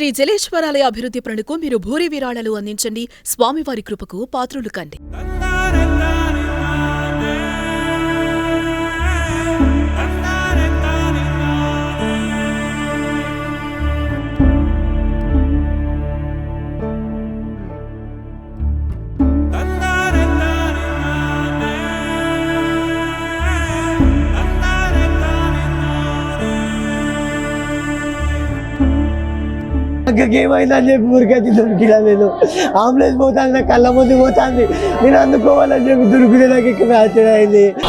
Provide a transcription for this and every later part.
శ్రీ జలేశ్వరాలయ అభివృద్ధి పనులకు మీరు భూరి విరాళాలు అందించండి. స్వామివారి కృపకు పాత్రులు కండి. అక్కకి ఏమైందని చెప్పి ఊరికైతే దొరికినా నేను. అంబులెన్స్ పోతాను నా కళ్ళ ముందు పోతాంది. నేను అందుకోవాలని చెప్పి దొరికితే నాకు ఇక్కడ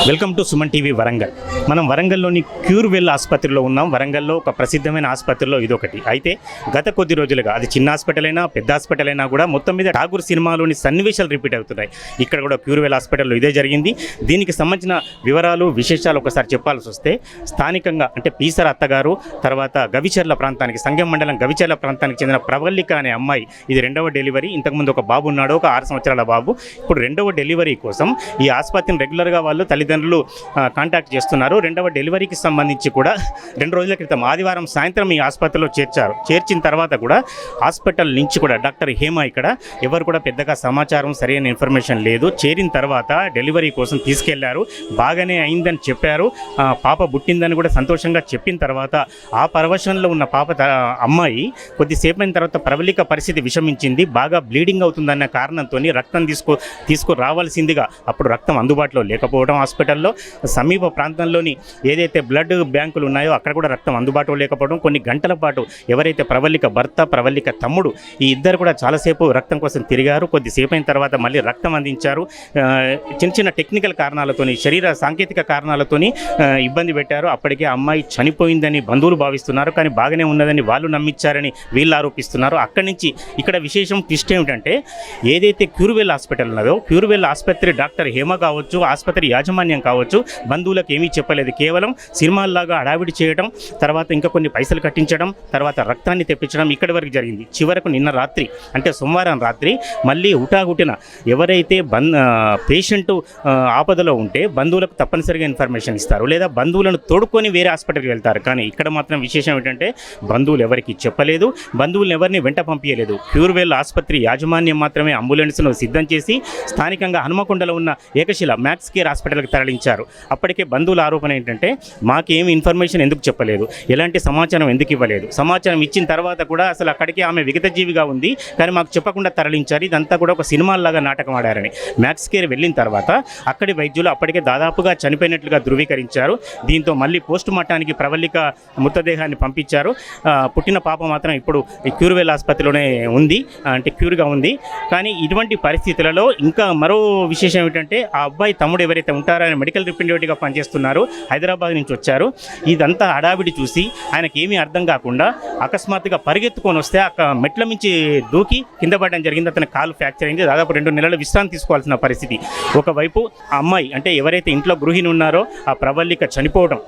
welcome to Suman TV Warangal. మనం వరంగల్లోని క్యూర్వెల్ ఆసుపత్రిలో ఉన్నాం. వరంగల్లో ఒక ప్రసిద్ధమైన ఆసుపత్రిలో ఇదొకటి. అయితే గత కొద్ది రోజులుగా అది చిన్న హాస్పిటల్ అయినా పెద్ద హాస్పిటల్ అయినా కూడా మొత్తం మీద ఠాగూర్ సినిమాలోని సన్నివేశాలు రిపీట్ అవుతున్నాయి. ఇక్కడ కూడా క్యూర్వెల్ హాస్పిటల్లో ఇదే జరిగింది. దీనికి సంబంధించిన వివరాలు విశేషాలు ఒకసారి చెప్పాల్సి వస్తే స్థానికంగా అంటే పీసర్ అత్తగారు తర్వాత గవిచర్ల ప్రాంతానికి సంఘం మండలం గవిచర్ల ప్రాంతానికి చెందిన ప్రవల్లిక అనే అమ్మాయి. ఇది రెండవ డెలివరీ. ఇంతకుముందు ఒక బాబు ఉన్నాడు ఒక ఆరు సంవత్సరాల బాబు. ఇప్పుడు రెండవ డెలివరీ కోసం ఈ ఆసుపత్రిని రెగ్యులర్గా వాళ్ళు తల్లిదండ్రులు కాంటాక్ట్ చేస్తున్నారు. రెండవ డెలివరీకి సంబంధించి కూడా రెండు రోజుల క్రితం ఆదివారం సాయంత్రం ఈ ఆసుపత్రిలో చేర్చారు. చేర్చిన తర్వాత కూడా హాస్పిటల్ నుంచి కూడా డాక్టర్ హేమ ఇక్కడ. ఎవరు కూడా పెద్దగా సమాచారం సరైన ఇన్ఫర్మేషన్ లేదు. చేరిన తర్వాత డెలివరీ కోసం తీసుకెళ్ళారు. బాగానే అయిందని చెప్పారు. పాప పుట్టిందని కూడా సంతోషంగా చెప్పిన తర్వాత ఆ పరవశంలో ఉన్న పాప త- అమ్మాయి కొద్దిసేపు అయిన తర్వాత ప్రబలిక పరిస్థితి విషమించింది. బాగా బ్లీడింగ్ అవుతుందన్న కారణంతో రక్తం తీసుకో తీసుకురావాల్సిందిగా అప్పుడు రక్తం అందుబాటులో లేకపోవడం హాస్పిటల్లో. సమీప ప్రాంతంలోని ఏదైతే బ్లడ్ బ్యాంకులు ఉన్నాయో అక్కడ కూడా రక్తం అందుబాటులో లేకపోవడం. కొన్ని గంటల పాటు ఎవరైతే ప్రవల్లిక భర్త ప్రవల్లిక తమ్ముడు ఈ ఇద్దరు కూడా చాలాసేపు రక్తం కోసం తిరిగారు. కొద్దిసేపు అయిన తర్వాత మళ్ళీ రక్తం అందించారు. చిన్న చిన్న టెక్నికల్ కారణాలతోని శరీర సాంకేతిక కారణాలతోని ఇబ్బంది పెట్టారు. అప్పటికే అమ్మాయి చనిపోయిందని బంధువులు భావిస్తున్నారు. కానీ బాగానే ఉన్నదని వాళ్ళు నమ్మించారని వీళ్ళు ఆరోపిస్తున్నారు. అక్కడి నుంచి ఇక్కడ విశేషం ట్విస్ట్ ఏమిటంటే ఏదైతే క్యూర్వెల్ హాస్పిటల్ ఉన్నదో క్యూర్వెల్ ఆసుపత్రి డాక్టర్ హేమ కావచ్చు ఆసుపత్రి యాజమాన్యం కావచ్చు బంధువులకు ఏమీ చెప్పలేదు. కేవలం సినిమాల్లాగా హడావిడి చేయడం తర్వాత ఇంకా కొన్ని పైసలు కట్టించడం తర్వాత రక్తాన్ని తెప్పించడం ఇక్కడి వరకు జరిగింది. చివరకు నిన్న రాత్రి అంటే సోమవారం రాత్రి మళ్ళీ హుటాహుటిన ఎవరైతే బం పేషెంట్ ఆపదలో ఉంటే బంధువులకు తప్పనిసరిగా ఇన్ఫర్మేషన్ ఇస్తారు. లేదా బంధువులను తోడుకొని వేరే హాస్పిటల్కి వెళ్తారు. కానీ ఇక్కడ మాత్రం విశేషం ఏంటంటే బంధువులు ఎవరికి చెప్పలేదు. బంధువులను ఎవరిని వెంట పంపించలేదు క్యూర్వెల్ ఆసుపత్రి యాజమాన్యం మాత్రమే అంబులెన్స్ను సిద్ధం చేసి స్థానికంగా హనుమకొండలో ఉన్న ఏకశిల మ్యాక్స్ కేర్ హాస్పిటల్కి తరలించారు. అప్పటికే బంధువుల ఆరోపణ ఏంటంటే మాకేం ఇన్ఫర్మేషన్ ఎందుకు చెప్పలేదు? ఎలాంటి సమాచారం ఎందుకు ఇవ్వలేదు? సమాచారం ఇచ్చిన తర్వాత కూడా అసలు అక్కడికి ఆమె విగతజీవిగా ఉంది. కానీ మాకు చెప్పకుండా తరలించారు. ఇదంతా కూడా ఒక సినిమాల్లాగా నాటకం ఆడారని. మ్యాక్స్ కేర్ వెళ్ళిన తర్వాత అక్కడి వైద్యులు అప్పటికే దాదాపుగా చనిపోయినట్లుగా ధృవీకరించారు. దీంతో మళ్ళీ పోస్ట్ మార్టానికి ప్రవల్లిక మృతదేహాన్ని పంపించారు. పుట్టిన పాప మాత్రం ఇప్పుడు క్యూర్వెల్ ఆసుపత్రిలోనే ఉంది అంటే క్యూర్గా ఉంది. కానీ ఇటువంటి పరిస్థితులలో ఇంకా మరో విశేషం ఏమిటంటే ఆ అబ్బాయి తమ్ముడు ఎవరైతే ఉంటారో ఆయన మెడికల్ రిప్రజెంటేటివ్గా పనిచేస్తున్నారు హైదరాబాద్ నుంచి వచ్చారు. ఇదంతా హడావిడి చూసి ఆయనకి ఏమీ అర్థం కాకుండా అకస్మాత్తుగా పరిగెత్తుకొని వస్తే అక్కడ మెట్ల మించి దూకి కింద పడడం జరిగింది. అతని కాలు ఫ్రాక్చర్ అయింది. దాదాపు రెండు నెలలు విశ్రాంతి తీసుకోవాల్సిన పరిస్థితి. ఒకవైపు ఆ అమ్మాయి అంటే ఎవరైతే ఇంట్లో గృహిణి ఉన్నారో ఆ ప్రవల్లిక చనిపోవడం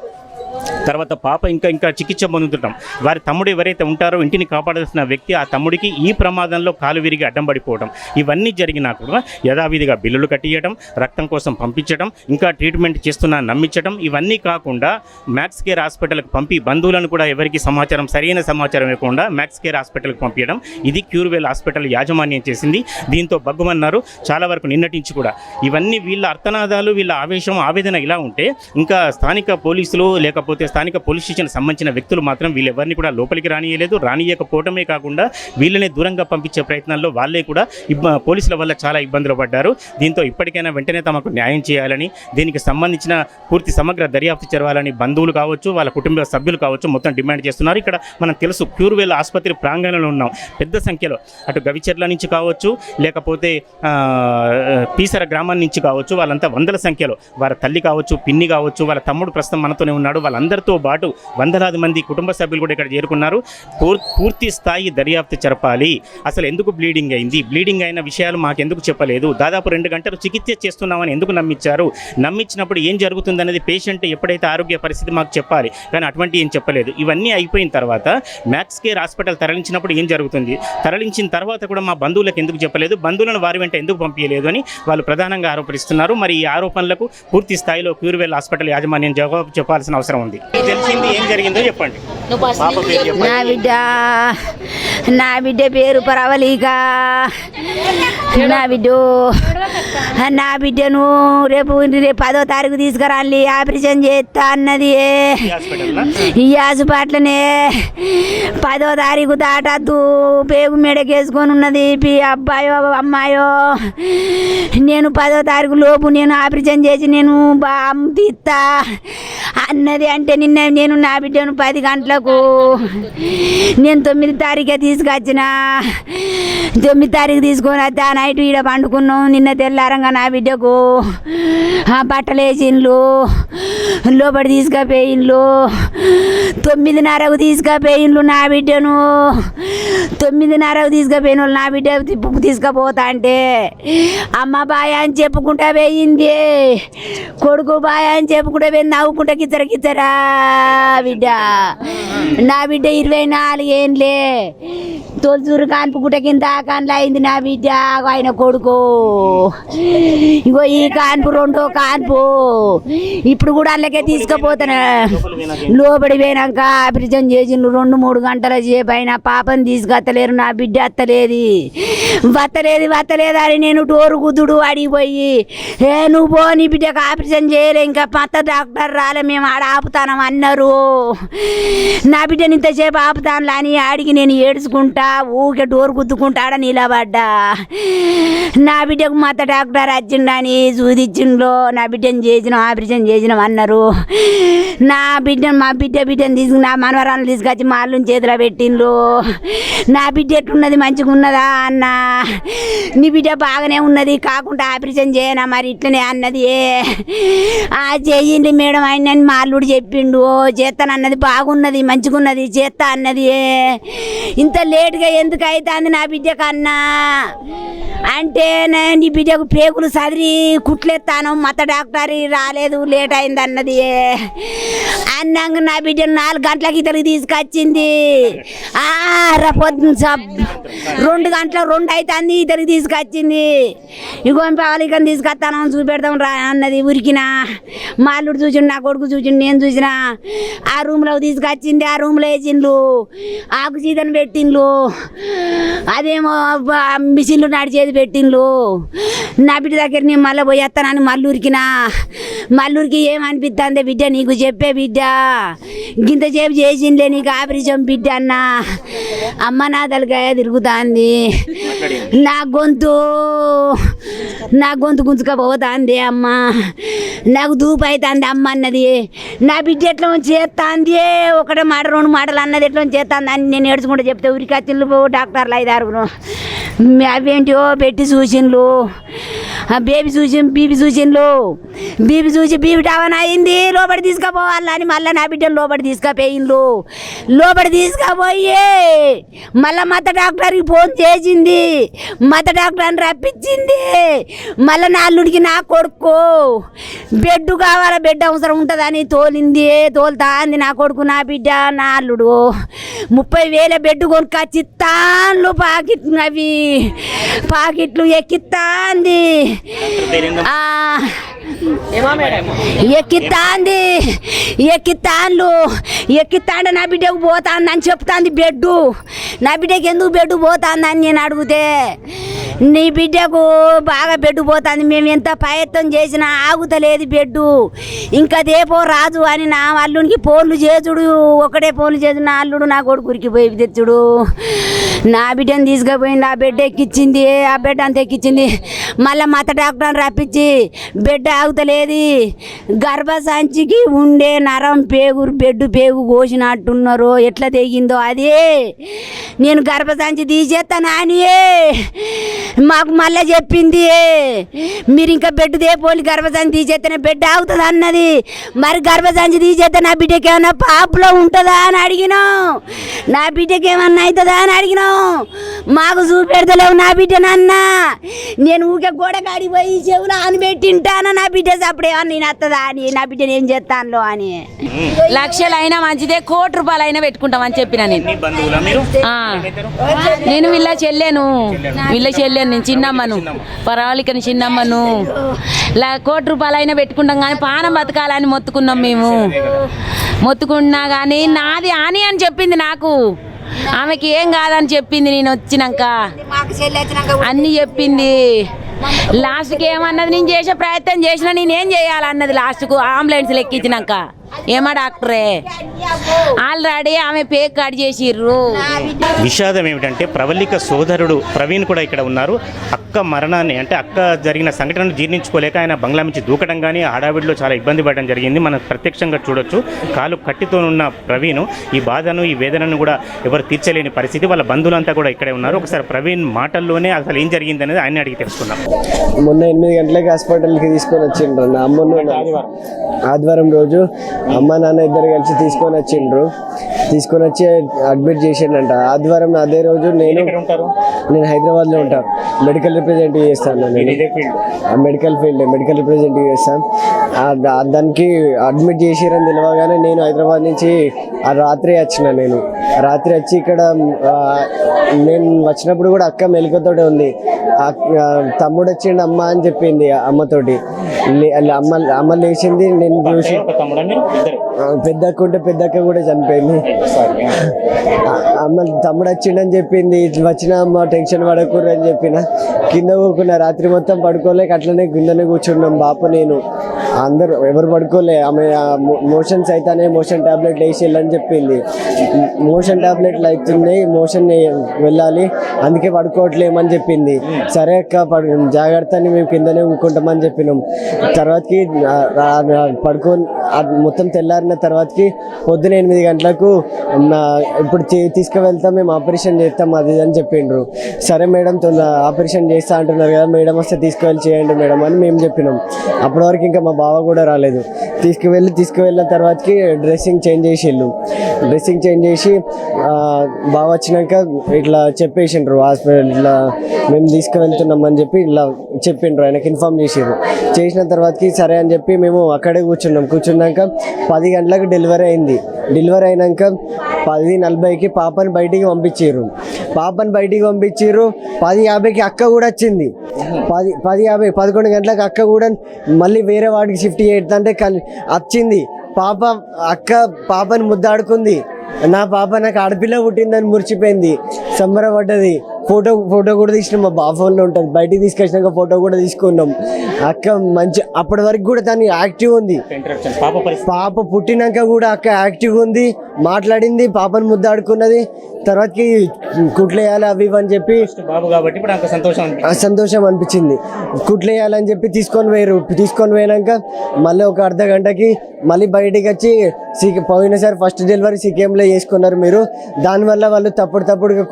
తర్వాత పాప ఇంకా ఇంకా చికిత్స పొందుతుంటాం. వారి తమ్ముడు ఎవరైతే ఉంటారో ఇంటిని కాపాడాల్సిన వ్యక్తి ఆ తమ్ముడికి ఈ ప్రమాదంలో కాలు విరిగి అడ్డం పడిపోవడం. ఇవన్నీ జరిగినా కూడా యథావిధిగా బిల్లులు కట్టియడం రక్తం కోసం పంపించడం ఇంకా ట్రీట్మెంట్ చేస్తున్నా నమ్మించడం ఇవన్నీ కాకుండా మ్యాక్స్ కేర్ హాస్పిటల్కి పంపి బంధువులను కూడా ఎవరికి సమాచారం సరైన సమాచారం ఇవ్వకుండా మ్యాక్స్ కేర్ హాస్పిటల్కి పంపించడం ఇది క్యూర్వెల్ హాస్పిటల్ యాజమాన్యం చేసింది. దీంతో బగ్గుమన్నారు చాలా వరకు నిన్నటించి కూడా. ఇవన్నీ వీళ్ళ అర్థనాదాలు వీళ్ళ ఆవేశం ఆవేదన ఇలా ఉంటే ఇంకా స్థానిక పోలీసులు లేకపోతే స్థానిక పోలీస్ స్టేషన్ సంబంధించిన వ్యక్తులు మాత్రం వీళ్ళెవరిని కూడా లోపలికి రానియలేదు రానియకపోవటమే కాకుండా వీళ్ళని దూరంగా పంపించే ప్రయత్నాల్లో వాళ్ళే కూడా పోలీసుల వల్ల చాలా ఇబ్బందులు పడ్డారు. దీంతో ఇప్పటికైనా వెంటనే తమకు న్యాయం చేయాలని దీనికి సంబంధించిన పూర్తి సమగ్ర దర్యాప్తు జరగాలని బంధువులు కావచ్చు వాళ్ళ కుటుంబ సభ్యులు కావచ్చు మొత్తం డిమాండ్ చేస్తున్నారు. ఇక్కడ మనం తెలుసు క్యూర్వేల్ ఆసుపత్రి ప్రాంగణంలో ఉన్నాం. పెద్ద సంఖ్యలో అటు గవిచెర్ల నుంచి కావచ్చు లేకపోతే పీసర గ్రామం నుంచి కావచ్చు వాళ్ళంతా వందల సంఖ్యలో. వారి తల్లి కావచ్చు పిన్ని కావచ్చు వాళ్ళ తమ్ముడు ప్రస్తుతం మనతోనే ఉన్నాడు. వాళ్ళందరితో పాటు వందలాది మంది కుటుంబ సభ్యులు కూడా ఇక్కడ చేరుకున్నారు. పూర్- పూర్తి స్థాయి దర్యాప్తు జరపాలి. అసలు ఎందుకు బ్లీడింగ్ అయింది? బ్లీడింగ్ అయిన విషయాలు మాకు ఎందుకు చెప్పలేదు. దాదాపు రెండు గంటలు చికిత్స చేస్తున్నామని ఎందుకు నమ్మించారు? నమ్మించినప్పుడు ఏం జరుగుతుందనేది పేషెంట్ ఎప్పుడైతే ఆరోగ్య పరిస్థితి మాకు చెప్పాలి. కానీ అటువంటి ఏం చెప్పలేదు. ఇవన్నీ అయిపోయిన తర్వాత మ్యాక్స్ కేర్ హాస్పిటల్ తరలించినప్పుడు ఏం జరుగుతుంది? తరలించిన తర్వాత కూడా మా బంధువులకు ఎందుకు చెప్పలేదు? బంధువులను వారి వెంట ఎందుకు పంపించలేదు అని వాళ్ళు ప్రధానంగా ఆరోపిస్తున్నారు మరి ఈ ఆరోపణలకు పూర్తి స్థాయిలో క్యూర్వెల్ హాస్పిటల్ యాజమాన్యం జవాబు చెప్పాల్సిన అవసరం ఉంది. తెలిసింది ఏం జరిగిందో చెప్పండి. పాప పేరు చెప్పండి. నా బిడ్డ నా బిడ్డ పేరు పరవలిక. నా బిడ్డ నా బిడ్డను రేపు రేపు పదో తారీఖు తీసుకురాలి ఆపరేషన్ చేస్తా అన్నది. ఈ హాస్పిటల్నా పదో తారీఖు దాటద్దు. పేగు మెడకేసుకొని ఉన్నది పి అబ్బాయో అమ్మాయో. నేను పదో తారీఖు లోపు నేను ఆపరేషన్ చేసి నేను బా తీస్తా అన్నది అంటే నిన్న నేను నా బిడ్డను పది గంటలకు నేను తొమ్మిది తారీఖే తీసుకొచ్చిన. తొమ్మిది తారీఖు తీసుకొని వస్తే ఆ నైట్ ఈడ పండుకున్నాం. నిన్న తెల్లారంగా నా బిడ్డకు ఆ బట్టలు వేసిండ్లు తీసుకుపోయిండ్లు. తొమ్మిదిన్నరకు తీసుకుపోయిండ్లు నా బిడ్డను. తొమ్మిదిన్నరకు తీసుకుపోయిన వాళ్ళు నా బిడ్డ తీసుకుపోతా అంటే అమ్మ బాయ్ అని చెప్పుకుంటా పోయింది. కొడుకు బాయ్ అని చెప్పుకుంటా పోయింది. నవ్వుకుంటా కిచ్చర కిచ్చరా బిడ్డ. నా బిడ్డ ఇరవై నాలుగు ఏంలే తొలచూరు కాన్పు గుట్ట కింద కాన్లు అయింది నా బిడ్డ ఆయన కొడుకు. ఇగో ఈ కాన్పు రెండో కాన్పు. ఇప్పుడు కూడా అందులోకే తీసుకుపోతాను లోబడి పోయినాక ఆపరేషన్ చేసిండు రెండు మూడు గంటల చేపైన పాపని తీసుకొత్తలేరు నా బిడ్డ అత్తలేది. వత్తలేదు వత్తలేదు అని నేను టోరు కుదుడు అడిగిపోయి ఏ నువ్వు పో నీ బిడ్డకు ఆపరేషన్ చేయలే ఇంకా పత్త డాక్టర్ రాలే మేము ఆడ ఆపుతానం అన్నారు. నా బిడ్డని ఇంతసేపు ఆపుతానులే అని ఆడికి నేను ఏడ్చుకుంటా ఊకే డోర్ గుద్దుకుంటాడ నిలబడ్డా? నా బిడ్డకు మత డాక్టర్ వచ్చిండని చూదిచ్చిండ్రో నా బిడ్డని చేసినాం ఆపరేషన్ చేసినాం అన్నారు. నా బిడ్డ మా బిడ్డ బిడ్డని తీసుకు నా మనవరాలను తీసుకొచ్చి మా అల్లుని చేతిలో పెట్టిండ్రు. నా బిడ్డ ఎట్లున్నది మంచిగా ఉన్నదా అన్న? నీ బిడ్డ బాగానే ఉన్నది కాకుండా ఆపరేషన్ చేయనా మరి ఇట్లనే అన్నది ఆ చేయండి మేడం ఆయన మా అల్లుడు చెప్పిండు. "ఓ, చేస్తానన్నది బాగున్నది మంచిగా ఉన్నది చేస్తా అన్నది ఇంత లేట్గా ఎందుకు అవుతుంది నా బిడ్డ కన్నా? అంటే నేను నీ బిడ్డకు పేగులు సదిరి కుట్లేస్తాను మత డాక్టర్ రాలేదు లేట్ అయింది అన్నది. అన్నాక నా బిడ్డ నాలుగు గంటలకి ఇతరికి తీసుకొచ్చింది. ఆ, పొద్దున రెండు గంటల రెండు అవుతుంది ఇతరికి తీసుకొచ్చింది. ఇగో ఇక తీసుకొస్తాను చూపెడతాం రా అన్నది ఉరికిన. మా అల్లుడు చూసిండు నా కొడుకు చూసిండు నేను చూసిన. ఆ రూమ్లో తీసుకొచ్చింది ఆ రూమ్లో వేసిండ్లు. ఆకు సీతను పెట్టిండ్లు. అదేమో మిషన్లు నడిచేది పెట్టిండ్లు. నా బిడ్డ దగ్గర నేను మళ్ళీ పోయేస్తానని మల్లూరికినా మల్లూరికి ఏమనిపిస్తుంది బిడ్డ? నీకు చెప్పే బిడ్డ. గింత చేపు చేసిండే నీకు ఆపరేషన్ బిడ్డ అన్న. అమ్మ నా తలకాయ తిరుగుతాంది. నా గొంతు నా గొంతు గుంజుకపోతుంది అమ్మ. నాకు దూపు అవుతుంది అమ్మ అన్నది. నా బిడ్డ ఎట్లా చేస్తాంది? ఒకటే మాట రెండు మాటలు అన్నది ఎట్లా చేస్తాంది అని నేను ఏడ్చుకుంటూ చెప్తే ఉరికి డాక్టర్లు డాక్టర్లు ఐదారు అవేంటో పెట్టి చూసిండ్లు. బేబీ చూసి బీబీ చూసిన్లు బీబీ చూసి బీబీ టవన్ అయింది లోపలి తీసుకుపోవాలని మళ్ళీ నా బిడ్డను లోపలి తీసుకుపోయిండ్లు. లోపలి తీసుకుపోయి మళ్ళీ మత డాక్టర్కి ఫోన్ చేసింది. మత డాక్టర్ని రప్పించింది. మళ్ళీ నా అల్లుడికి నా కొడుకు. బెడ్ కావాలా బెడ్ అవసరం ఉంటుందని తోలింది. తోలుతా అంది నా కొడుకు నా బిడ్డ నా అల్లుడు. ముప్పై వేల బెడ్ కొనుక్కొచ్చి తాన్లు పాకెట్లు అవి. పాకెట్లు ఎక్కిత్తాంది ఆ, ఎక్కిస్తాంది ఎక్కిస్తాన్లు ఎక్కిస్తాండ నా బిడ్డకు పోతాందని అని చెప్తాంది బెడ్డు. నా బిడ్డకి ఎందుకు బెడ్డు పోతాందని నేను అడిగితే నీ బిడ్డకు బాగా బెడ్డు పోతుంది. మేము ఎంత ప్రయత్నం చేసినా ఆగుతలేదు బెడ్డు. ఇంకా దేపో రాజు అని నా అల్లునికి ఫోన్లు చేసుడు ఒకటే ఫోన్లు చేసి నా అల్లుడు నా కొడుకురికి పోయి తెచ్చుడు. నా బిడ్డను తీసుకుపోయింది ఆ బెడ్ ఎక్కిచ్చింది ఆ బెడ్ అంత ఎక్కిచ్చింది. మళ్ళీ మత డాక్టర్ని రప్పించి బిడ్డ ఆగుతలేదు గర్భసంచికి ఉండే నరం పేగురు బెడ్డు పేగు కోసినట్టున్నారు ఎట్లా తెగిందో అదే. నేను గర్భసంచి తీసేస్తాను నానియే. మాకు మళ్ళీ చెప్పింది. మీరు ఇంకా బెడ్ దేపోలి గర్భసంచి తీసేస్తేనే బెడ్ ఆగుతుంది అన్నది. మరి గర్భసంచి తీసేస్తే నా బిడ్డకి ఏమన్నా పాపులో ఉంటుందా అని అడిగినాం. నా బిడ్డకి ఏమన్నా అవుతుందా అని అడిగినాం. మాకు చూపెడతలేవు నా బిడ్డనన్నా. నేను ఊకే గోడ కాడిపోయి చెవులు అని పెట్టింటానా నా బిడ్డ అప్పుడేమన్నా నేను వస్తుందా అని నా బిడ్డను ఏం చేస్తానులో అని. లక్షలు అయినా మంచిదే కోటి రూపాయలు అయినా పెట్టుకుంటాం అని చెప్పిన నేను. ఆ. నేను వీళ్ళ చెల్లేను వీళ్ళ చెల్లె చెల్లెని చిన్నమ్మను పరాలికని చిన్నమ్మను. లా కోటి రూపాయలు అయినా పెట్టుకుంటాం కానీ పానం బతకాలని మొత్తుకున్నాం మేము. మొత్తుకున్నా కానీ నాది ఆని అని చెప్పింది నాకు. ఆమెకి ఏం కాదని చెప్పింది నేను వచ్చినాక? అన్ని చెప్పింది. లాస్ట్కి ఏమన్నది? నేను చేసే ప్రయత్నం చేసినా నేనేం చేయాలన్నది లాస్ట్కు? అంబులెన్స్ లెక్కించినాక ఏమా డాక్టరే? ఆల్రెడీ ఆమె పేక్ కట్ చేసిర్రు. విషాదం ఏమిటంటే ప్రవల్లిక సోదరుడు ప్రవీణ్ కూడా ఇక్కడ ఉన్నారు. అక్క మరణాన్ని అంటే అక్క జరిగిన సంఘటనను జీర్ణించుకోలేక ఆయన బంగ్లా నుంచి దూకడం కానీ హడావిడిలో చాలా ఇబ్బంది పడడం జరిగింది. మనం ప్రత్యక్షంగా చూడొచ్చు. కాలు కట్టితో ఉన్న ప్రవీణ్ ఈ బాధను ఈ వేదనను కూడా ఎవరు తీర్చలేని పరిస్థితి. వాళ్ళ బంధువులంతా కూడా ఇక్కడే ఉన్నారు. ఒకసారి ప్రవీణ్ మాటల్లోనే అసలు ఏం జరిగింది అనేది ఆయన అడిగి తెలుసుకుందాం. మొన్న ఎనిమిది గంటలకి హాస్పిటల్కి తీసుకొని వచ్చిండ్రు ఆదివారం రోజు అమ్మ నాన్న ఇద్దరు కలిసి తీసుకొని వచ్చిండ్రు. తీసుకొని వచ్చి అడ్మిట్ చేసిండంట. ఆదివారం అదే రోజు నేను నేను హైదరాబాద్లో ఉంటాను మెడికల్ రిప్రజెంటేటివ్ చేస్తాను నేను. ఆ మెడికల్ ఫీల్డ్ మెడికల్ రిప్రజెంటేటివ్ చేస్తాను దానికి అడ్మిట్ చేసిరని తెలియగానే నేను హైదరాబాద్ నుంచి ఆ రాత్రి వచ్చిన నేను. రాత్రి వచ్చి ఇక్కడ నేను వచ్చినప్పుడు కూడా అక్క మెలకుతోటే ఉంది. తమ్ముడు వచ్చిండు అమ్మ అని చెప్పింది అమ్మతోటి. అమ్మ అమ్మ లేచింది నేను చూసి పెద్దక్క ఉంటే పెద్దక్క కూడా చనిపోయింది. అమ్మ తమ్ముడు వచ్చిండని చెప్పింది వచ్చిన అమ్మ టెన్షన్ పడకూడదు అని చెప్పిన. కింద కూకున్న రాత్రి మొత్తం పడుకోలేక అట్లనే కిందనే కూర్చున్నాం బాపు నేను. అందరూ ఎవరు పడుకోలే. ఆమె మోషన్స్ అయితేనే మోషన్ టాబ్లెట్ వేసి వెళ్ళని చెప్పింది. మోషన్ టాబ్లెట్లు అవుతున్నాయి మోషన్ వెళ్ళాలి అందుకే పడుకోవట్లేమని చెప్పింది. సరే అక్క పడు జాగ్రత్త అని మేము కిందనే ఊకుంటామని చెప్పినాం. తర్వాతకి పడుకో మొత్తం తెల్లారిన తర్వాతకి పొద్దున ఎనిమిది గంటలకు ఇప్పుడు తీసుకువెళ్తాం మేము ఆపరేషన్ చేస్తాం అది అని చెప్పిండ్రు. సరే మేడం తొందర ఆపరేషన్ చేస్తా అంటున్నారు కదా మేడం వస్తే తీసుకువెళ్ళి చేయండి మేడం అని మేము చెప్పినాం. అప్పటివరకు ఇంకా మా బావ కూడా రాలేదు. తీసుకువెళ్ళి తీసుకువెళ్ళిన తర్వాతకి డ్రెస్సింగ్ చేంజ్ చేసిళ్ళు డ్రెస్సింగ్ చేంజ్ చేసి బాగా బావ వచ్చినాక ఇట్లా చెప్పేసిండ్రు హాస్పిటల్ ఇట్లా మేము తీసుకువెళ్తున్నాం అని చెప్పి ఇట్లా చెప్పిండ్రు ఆయనకి ఇన్ఫామ్ చేసిండ్రు. చేసిన తర్వాతకి సరే అని చెప్పి మేము అక్కడే కూర్చున్నాం. కూర్చున్నాక పది గంటలకు డెలివరీ అయింది. డెలివరీ అయినాక పది నలభైకి పాపని బయటికి పంపించారు పాపని బయటికి పంపించారు పది యాభైకి అక్క కూడా వచ్చింది. పది పది యాభై పదకొండు గంటలకు అక్క కూడా మళ్ళీ వేరే వాడికి షిఫ్ట్ చేస్తుంటే కల్- వచ్చింది. పాప అక్క పాపని ముద్దాడుకుంది. నా పాప నాకు ఆడపిల్ల పుట్టిందని మురిచిపోయింది సంబరపడ్డది. ఫోటో ఫోటో కూడా తీసినాం మా బా ఫోన్లో ఉంటుంది. బయటికి తీసుకొచ్చినాక ఫోటో కూడా తీసుకున్నాం. అక్క మంచి అప్పటి వరకు కూడా తను యాక్టివ్ ఉంది. పాప పుట్టినాక కూడా అక్క యాక్టివ్ ఉంది. మాట్లాడింది పాపను ముద్దాడుకున్నది. తర్వాతకి కుట్లేయాలి అవి ఇవి అని చెప్పి బాబు కాబట్టి ఇప్పుడు సంతోషం సంతోషం అనిపించింది. కుట్లేయాలని చెప్పి తీసుకొని పోయారు తీసుకొని పోయినాక మళ్ళీ ఒక అర్ధ గంటకి మళ్ళీ బయటికి వచ్చి సీకే పోయినసారి ఫస్ట్ డెలివరీ సీకేంలో చేసుకున్నారు మీరు. దానివల్ల వాళ్ళు తప్పుడు తప్పుడుగా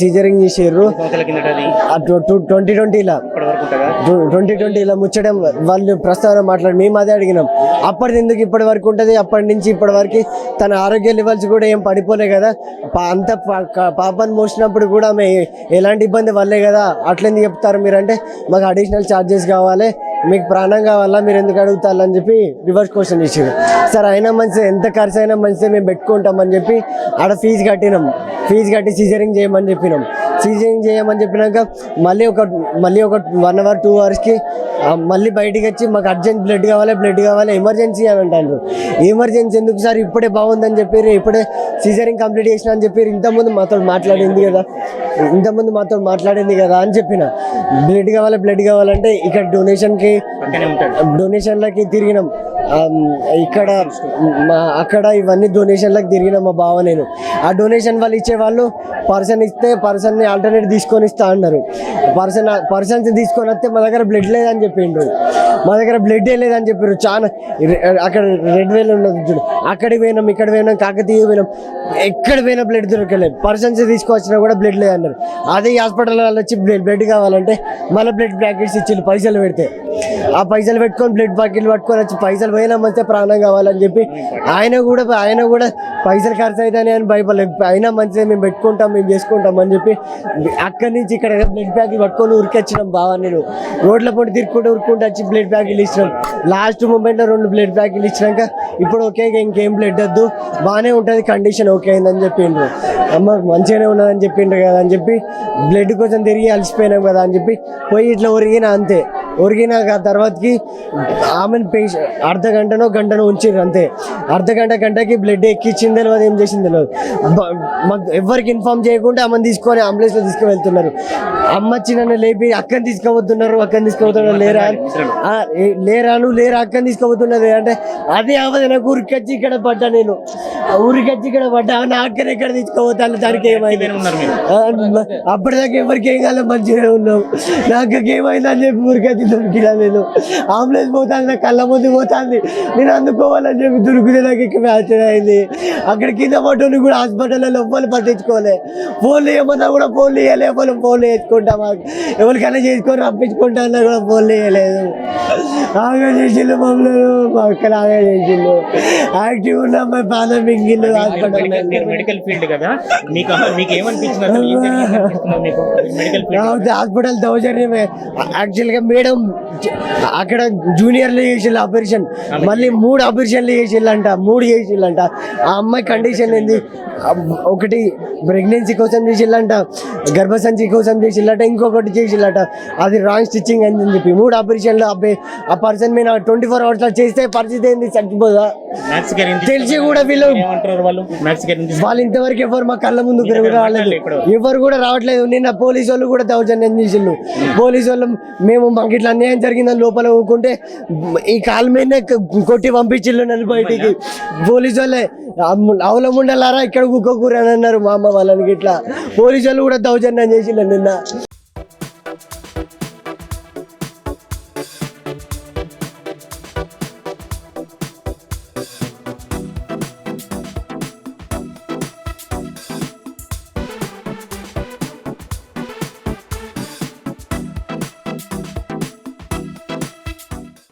సీజరింగ్ చేసారు కిందట అది. ట్వంటీ ట్వంటీలో ట్వంటీ ట్వంటీలో ముచ్చడం వాళ్ళు ప్రస్తావన మాట్లాడి మేము అదే అడిగినాం. అప్పటిది ఎందుకు ఇప్పటి వరకు ఉంటుంది? అప్పటి నుంచి ఇప్పటి వరకు తన ఆరోగ్య లెవెల్స్ కూడా ఏం పడిపోలే కదా. అంత పాపను మోసినప్పుడు కూడా ఆమె ఎలాంటి ఇబ్బంది వల్లే కదా. అట్లెందుకు చెప్తారు మీరు అంటే మాకు అడిషనల్ ఛార్జెస్ కావాలి మీకు ప్రాణం కావాలా మీరు ఎందుకు అడుగుతారు అని చెప్పి రివర్స్ క్వశ్చన్ ఇచ్చారు సార్ అయినా మంచిది ఎంత ఖర్చు అయినా మంచిదే మేము పెట్టుకుంటామని చెప్పి ఆడ ఫీజు కట్టినాం. ఫీజు కట్టి సీజరింగ్ చేయమని చెప్పినాం. సీజరింగ్ చేయమని చెప్పినాక మళ్ళీ ఒక మళ్ళీ ఒక వన్ అవర్ టూ అవర్స్కి మళ్ళీ బయటికి వచ్చి మాకు అర్జెంట్ బ్లడ్ కావాలి బ్లడ్ కావాలి ఎమర్జెన్సీ అని అంటారు ఎమర్జెన్సీ ఎందుకు సార్? ఇప్పుడే బాగుందని చెప్పారు ఇప్పుడే సీజరింగ్ కంప్లీట్ చేసిన అని చెప్పారు ఇంతకుముందు మాతో మాట్లాడింది కదా ఇంతకుముందు మాతో మాట్లాడింది కదా అని చెప్పిన. బ్లడ్ కావాలి బ్లడ్ కావాలంటే ఇక్కడ డొనేషన్కి డొనేషన్లకి తిరిగినాం. ఇక్కడ మా అక్కడ ఇవన్నీ డొనేషన్లకు తిరిగిన మా బావ నేను. ఆ డొనేషన్ వాళ్ళు ఇచ్చే వాళ్ళు పర్సన్ ఇస్తే పర్సన్ని ఆల్టర్నేట్ తీసుకొని ఇస్తా అన్నారు. పర్సన్ పర్సన్స్ తీసుకొని వస్తే మా దగ్గర బ్లడ్ లేదని చెప్పిండ్రు. మా దగ్గర బ్లడ్ లేదని చెప్పారు. చాలా అక్కడ రెడ్ వేలు ఉన్నది చూడు. అక్కడికి పోయినాం ఇక్కడ పోయినాం కాకతీయ పోయినాం. ఎక్కడ పోయినా బ్లడ్ దొరకలేదు. పర్సన్స్ తీసుకొచ్చినా కూడా బ్లడ్ లేదన్నారు. అదే హాస్పిటల్ వాళ్ళు వచ్చి బ్లడ్ కావాలంటే మళ్ళీ బ్లడ్ ప్యాకెట్స్ ఇచ్చి పైసలు పెడితే. ఆ పైసలు పెట్టుకొని బ్లడ్ ప్యాకెట్లు పట్టుకొని వచ్చి పైసలు పోయినా మంచిగా ప్రాణం కావాలని చెప్పి ఆయన కూడా ఆయన కూడా పైసలు ఖర్చు అవుతాయని అని భయపడలేదు. అయినా మంచిదే మేము పెట్టుకుంటాం మేము చేసుకుంటాం అని చెప్పి అక్కడి నుంచి ఇక్కడ బ్లడ్ ప్యాకెట్ పట్టుకొని ఉరికొచ్చినాం బావా నేను. రోడ్ల పొడి తిరుక్కుంటూ ఉరుక్కుంటూ వచ్చి బ్లడ్ ప్యాకెట్లు ఇచ్చినాం. లాస్ట్ మూమెంట్లో రెండు బ్లడ్ ప్యాకెట్లు ఇచ్చినాక ఇప్పుడు ఓకే ఇంకేం బ్లడ్ వద్దు. బాగానే ఉంటుంది కండిషన్ ఓకే అయిందని చెప్పిండ్రు. అమ్మ మంచిగానే ఉన్నదని చెప్పిండ్రు కదా అని చెప్పి బ్లడ్ కోసం తిరిగి అలసిపోయినాం కదా అని చెప్పి పోయి ఇట్లా ఒరిగిన అంతే. ఒరిగినాక ఆ తర్వాతకి ఆమెను పేష అర్ధ గంటనో గంటనో ఉంచిర్రు అంతే. అర్ధ గంట గంటకి బ్లడ్ ఎక్కిచ్చింది తెలియదు ఏం చేసింది తెలియదు మాకు ఎవరికి ఇన్ఫామ్ చేయకుండా అమ్మని తీసుకొని అంబులెన్స్లో తీసుకువెళ్తున్నారు. అమ్మ వచ్చి నన్ను లేపి అక్కని తీసుకుపోతున్నారు అక్కని తీసుకుపోతున్నారు లేరా? లేరాను లేరా అక్కని తీసుకుపోతున్నది అంటే అదే అవదు నాకు ఊరికొచ్చి ఇక్కడ పడ్డా నేను. ఊరికొచ్చి ఇక్కడ పడ్డా. నా అక్కని ఎక్కడ తీసుకుపోతాను దానికి ఏమైంది? అప్పటిదాకా ఎవరికి ఏం కాలే మంచిగా ఉన్నాం. నాకు ఏమైంది అని చెప్పి ఊరికైతే దొరికినా నేను. అంబులెన్స్ పోతాను నా కళ్ళ ముందు పోతాంది. నేను అందుకోవాలని చెప్పి దొరికితే నాకు ఇక మ్యాచ్ అయింది. అక్కడ కింద పట్టుని కూడా హాస్పిటల్లో లోపల పట్టించుకోలే. ఫోన్లు ఏమన్నా కూడా ఫోన్లు వేయలే ఎవరు ఫోన్లు వేసుకుంటా మాకు. ఎవరికైనా చేసుకొని రప్పించుకుంటా అన్నా కూడా ఫోన్లు వేయలేదు ఆగా చేసిండు మమ్మల్ని మా అక్కడ ఆగా చేసిండు. యాక్టివ్ ఉన్న అమ్మాయి ప్రాణం మింగిండు హాస్పిటల్లో మెడికల్ ఫీల్డ్ కదా. మీకు మీకు ఏమనిపించింది హాస్పిటల్ దౌర్జన్యమే. యాక్చువల్గా మేడం అక్కడ జూనియర్లు చేసిల్లు ఆపరేషన్ మళ్ళీ మూడు ఆపరేషన్లు చేసిల్లంట మూడు చేసిల్లంట ఆ అమ్మాయి కండిషన్ ఏంది? ఒకటి ప్రెగ్నెన్సీ కోసం చేసిల్లంట గర్భసంచి కోసం చేసిల్లట ఇంకొకటి చేసిల్లట అది రాంగ్ స్టిచ్చింగ్ అని చెప్పి మూడు ఆపరేషన్లు అబ్బాయి ఆ పర్సన్ మీద ట్వంటీ ఫోర్ అవర్స్లో చేస్తే పరిస్థితి ఏంది? చచ్చిపోదా? తెలిసి కూడా వీళ్ళు వాళ్ళు? ఇంతవరకు ఎవరు మా కళ్ళ ముందు రాలేదు. ఎవరు కూడా రావట్లేదు. నిన్న పోలీసు వాళ్ళు కూడా దౌర్జన్యం చేసిండు పోలీసు వాళ్ళు మేము మాకు ఇట్లా అన్యాయం జరిగిందని లోపల ఊరుకుంటే ఈ కాలు మీదనే కొట్టి పంపించిల్లు నన్ను బయటికి. పోలీసు వాళ్ళే అవుల ముండలారా ఇక్కడ కుక్కకూర అని అన్నారు మా అమ్మ వాళ్ళని ఇట్లా. పోలీసు వాళ్ళు కూడా దౌర్జన్యం చేసిండు నిన్న.